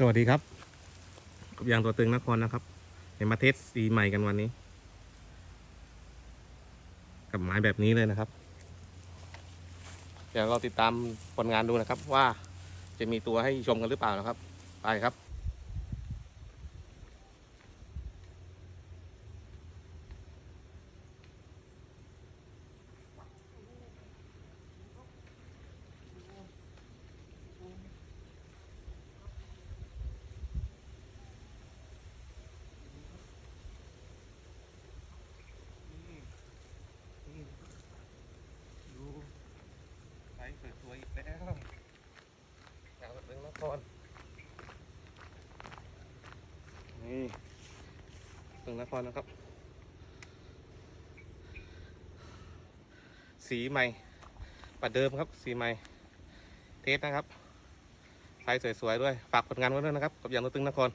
สวัสดีครับกับยางตัวตึงนครนะครับ เห็นมาเทสสีใหม่กันวันนี้ กับไม้แบบนี้เลยนะครับ เดี๋ยวเราติดตามผลงานดูนะครับ ว่าจะมีตัวให้ชมกันหรือเปล่านะครับ ไปครับ ดูไฟสวยๆอีก แล้วยางตัวตึงนครนี่ตึงนครนะครับ สีใหม่ปัดเดิมครับ สีใหม่ เทสนะครับไฟสวยๆด้วย ฝากผลงานไว้ด้วยนะครับ กับยางตัวตึงนคร